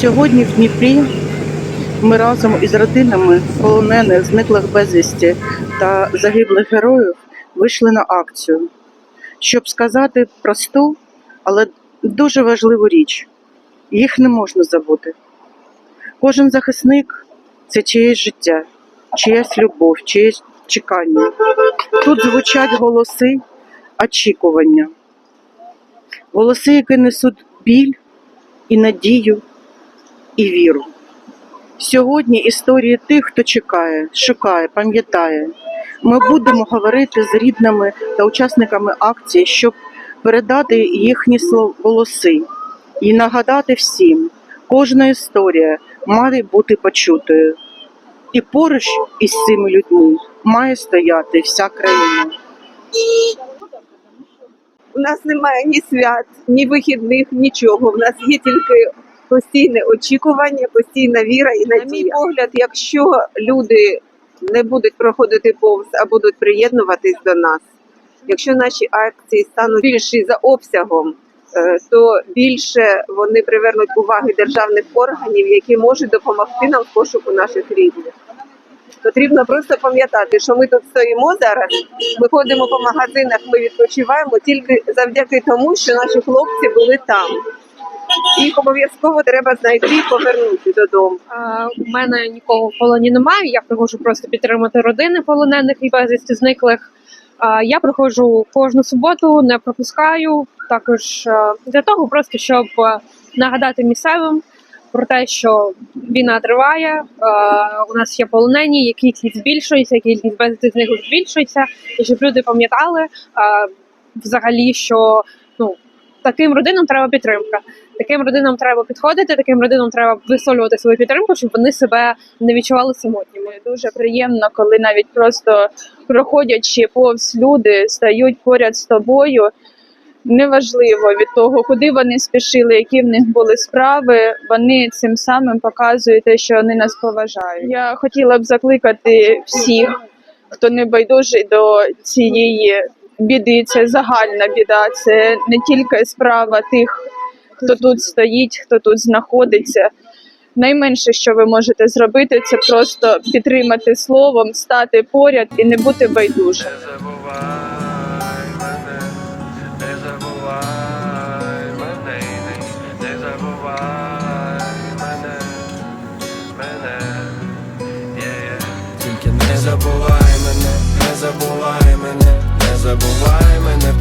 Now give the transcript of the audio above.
Сьогодні в Дніпрі ми разом із родинами полонених, зниклих безвісті та загиблих героїв вийшли на акцію, щоб сказати просту, але дуже важливу річ. Їх не можна забути. Кожен захисник це чиєсь життя, чиясь любов, чиєсь чекання. Тут звучать голоси очікування, голоси, які несуть біль і надію, і віру. Сьогодні історії тих, хто чекає, шукає, пам'ятає. Ми будемо говорити з рідними та учасниками акції, щоб передати їхні голоси і нагадати всім, кожна історія має бути почутою. І поруч із цими людьми має стояти вся країна. У нас немає ні свят, ні вихідних, нічого. У нас є тільки постійне очікування, постійна віра і надія. На мій погляд, якщо люди не будуть проходити повз, а будуть приєднуватись до нас, якщо наші акції стануть більші за обсягом, е, то більше вони привернуть уваги державних органів, які можуть допомогти нам в пошуку наших рідних. Потрібно просто пам'ятати, що ми тут стоїмо зараз. Ми ходимо по магазинах, ми відпочиваємо тільки завдяки тому, що наші хлопці були там. Їх обов'язково треба знайти і повернути додому. А, У мене нікого в полоні немає. Я приходжу просто підтримати родини полонених і безвісті зниклих. А, Я приходжу кожну суботу, не пропускаю. Також для того, просто щоб нагадати місцевим про те, що війна триває. а, У нас є полонені, їх кількість збільшується, кількість безвісті зниклих збільшується, і щоб люди пам'ятали а, взагалі, що ну таким родинам треба підтримка. Таким родинам треба підходити, таким родинам треба висловлювати свою підтримку, щоб вони себе не відчували самотніми. Дуже приємно, коли навіть просто проходячи повз люди стають поряд з тобою. Неважливо від того, куди вони спішили, які в них були справи. Вони цим самим показують те, що вони нас поважають. Я хотіла б закликати всіх, хто не байдужий до цієї біди. Це загальна біда, це не тільки справа тих, хто тут стоїть, хто тут знаходиться. Найменше, що ви можете зробити, це просто підтримати словом, стати поряд і не бути байдужим. Не забувай мене, не забувай мене, не, не забувай мене, мене, Тільки не забувай мене, не забувай мене, не забувай мене.